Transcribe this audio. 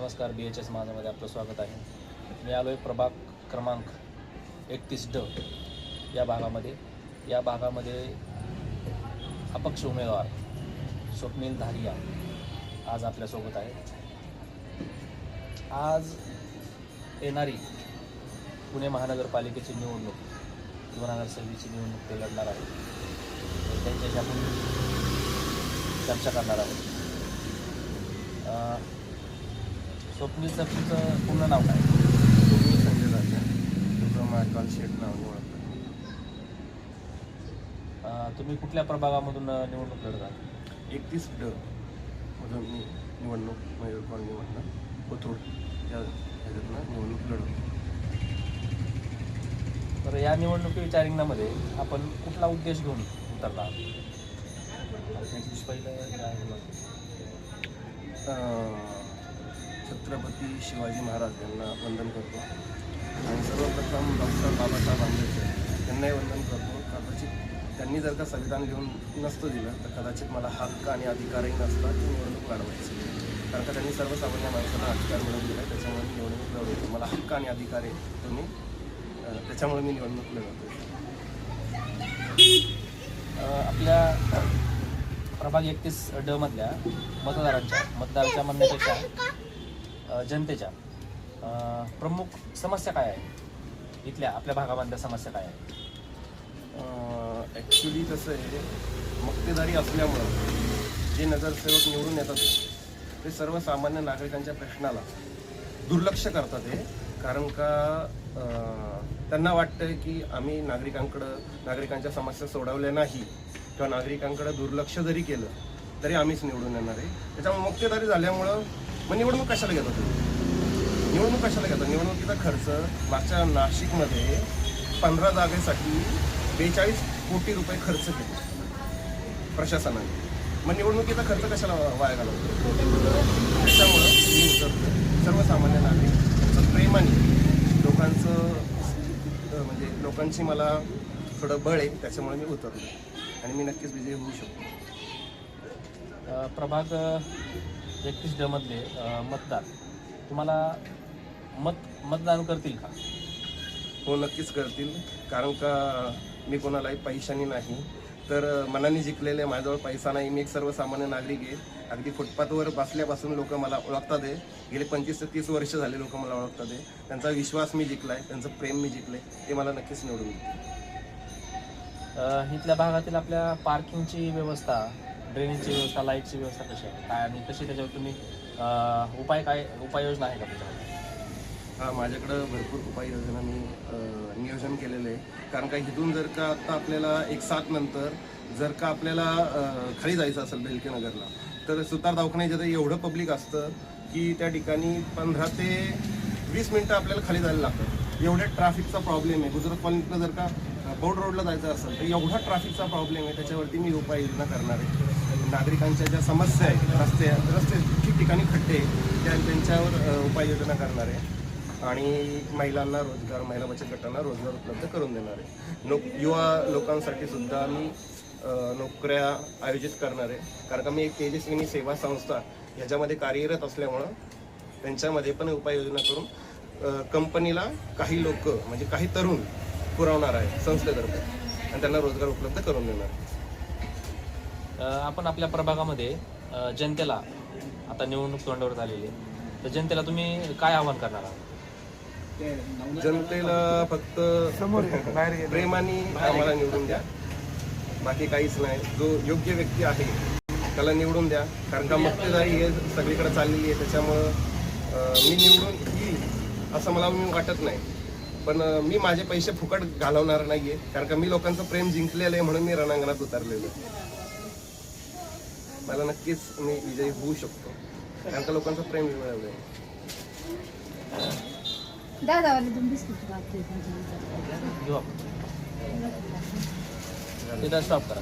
नमस्कार बी H S माझामध्ये आपलं स्वागत आहे. मी आलो आहे प्रभाग क्रमांक एकतीस ड या भागामध्ये. या भागामध्ये अपक्ष उमेदवार स्वप्नील धारिया आज आपल्यासोबत आहेत. आज येणारी पुणे महानगरपालिकेची निवडणूक दोन हजार निवडणूक ते लढणार आहे. त्यांच्याशी आपण चर्चा करणार आहोत. अं, स्वप्नील सर तुमचं पूर्ण नाव काय? तुम्ही संजय राजा. नावाने ओळखतात तुम्ही कुठल्या प्रभागामधून निवडणूक लढत आहात? एकतीस ड. मधून मी निवडणूक मयूर कॉलनीमधनं कोथरूड या ह्याच्यातनं निवडणूक लढवतो. तर या निवडणुकीच्या रिंगणामध्ये आपण कुठला उद्देश घेऊन उतरला? पहिलं छत्रपती शिवाजी महाराज यांना वंदन करतो. आणि सर्वप्रथम डॉक्टर बाबासाहेब आंबेडकर यांनाही वंदन करतो. कदाचित त्यांनी जर का संविधान लिहून नसतं दिलं तर कदाचित मला हक्क आणि अधिकारही नसता की निवडणूक लढवायची. कारण का त्यांनी सर्वसामान्य माणसाला अधिकार मिळवून दिला त्याच्यामुळे मी निवडणूक लढवतो. मला हक्क आणि अधिकार आहे तो मी त्याच्यामुळे मी निवडणूक लढवतो. आपल्या प्रभाग एकतीस ड मधल्या मतदारांच्या मतदारांच्या म्हणण्यापेक्षा जनतेच्या. प्रमुख समस्या काय आहे? इथल्या आपल्या भागामधल्या समस्या काय आहे ॲक्च्युली कसं आहे मक्तेदारी असल्यामुळं जे नगरसेवक निवडून येतात ते सर्वसामान्य नागरिकांच्या प्रश्नाला दुर्लक्ष करतात हे. कारण का त्यांना वाटतं की आम्ही नागरिकांकडं नागरिकांच्या समस्या सोडवल्या नाही किंवा नागरिकांकडं दुर्लक्ष जरी केलं तरी आम्हीच निवडून येणार आहे. त्याच्यामुळे मक्तेदारी झाल्यामुळं मग निवडणूक कशाला घेतात तुम्ही? निवडणूक कशाला घेतात निवडणुकीचा खर्च मागच्या नाशिकमध्ये पंधरा जागेसाठी बेचाळीस कोटी रुपये खर्च केले. प्रशासनाने. मग निवडणुकीचा खर्च कशाला वाया घालवतो? त्याच्यामुळं मी उतरतो सर्वसामान्य नागरिक त्यांचं प्रेमाने लोकांचं म्हणजे लोकांची मला थोडं बळ आहे त्याच्यामुळे मी उतरलो आणि मी नक्कीच विजयी होऊ शकतो. प्रभाग एकतीस ड मधले अ, मतदार. तुम्हाला मत मतदान करतील का? हो नक्कीच करतील. कारण का मी कोणालाही पैशानी नाही. तर मनाने जिंकलेले माझ्याजवळ पैसा नाही. मी एक सर्वसामान्य नागरिक आहे. अगदी फुटपाथवर बसल्यापासून लोक मला ओळखतात आहे गेले पंचवीस ते तीस वर्ष झाले लोक मला ओळखतात आहे त्यांचा विश्वास मी जिंकलाय. त्यांचं प्रेम मी जिंकले ते मला नक्कीच निवडून देतील. इथल्या भागातील आपल्या पार्किंगची व्यवस्था ड्रेनेजची व्यवस्था लाईटची व्यवस्था कशी आहे? काय आणि कशी त्याच्यावर तुम्ही अ, उपाय काय उपाययोजना आहे का तुमच्याकडे? हा माझ्याकडं भरपूर उपाययोजना मी नियोजन केलेलं आहे. कारण का इथून जर का आत्ता आपल्याला एक सात नंतर जर का आपल्याला अं, खाली जायचं असेल भेलके नगरला तर सुतार दवाखान्याच्या तर एवढं पब्लिक असतं की त्या ठिकाणी पंधरा ते वीस मिनटं आपल्याला खाली जायला लागतं. एवढ्या ट्रॅफिकचा प्रॉब्लेम आहे. गुजरात कॉलनीतनं जर का बोर्ड रोडला जायचं असेल तर एवढा ट्रॅफिकचा प्रॉब्लेम आहे. त्याच्यावरती मी उपाययोजना करणार आहे. नागरिकांच्या ज्या समस्या आहेत रस्ते रस्ते ठिकठिकाणी खड्डे त्या त्यांच्यावर उपाययोजना करणार आहे. आणि महिलांना रोजगार महिला बचत गटांना रोजगार उपलब्ध करून देणार आहे. नोक युवा लोकांसाठी सुद्धा आम्ही नोकऱ्या आयोजित करणार आहे. कारण का मी एक तेजस्विनी सेवा संस्था ह्याच्यामध्ये कार्यरत असल्यामुळं त्यांच्यामध्ये पण उपाययोजना करून कंपनीला काही लोक म्हणजे काही तरुण पुरवणार आहे संस्थेतर्फे. आणि त्यांना रोजगार उपलब्ध करून देणार आहे. आपण आपल्या प्रभागामध्ये जनतेला आता निवडणूक तोंडावर झालेली आहे. तर जनतेला तुम्ही काय आव्हान करणार आहात? जनतेला फक्त प्रेमाने आम्हाला निवडून द्या. बाकी काहीच नाही. जो योग्य व्यक्ती आहे त्याला निवडून द्या. कारण का मक्तेदारी हे सगळीकडे चाललेली आहे. त्याच्यामुळं मी निवडून येईल असं मला मी वाटत नाही. पण मी माझे पैसे फुकट घालवणार नाहीये. कारण का मी लोकांचं प्रेम जिंकलेलं आहे म्हणून मी रणांगणात उतरलेलो आहे. मला नक्कीच मी विजयी होऊ शकतो. कारण का लोकांचं प्रेम मिळवलं आहे. दादावाले बिस्किट बाकी स्टॉप करा.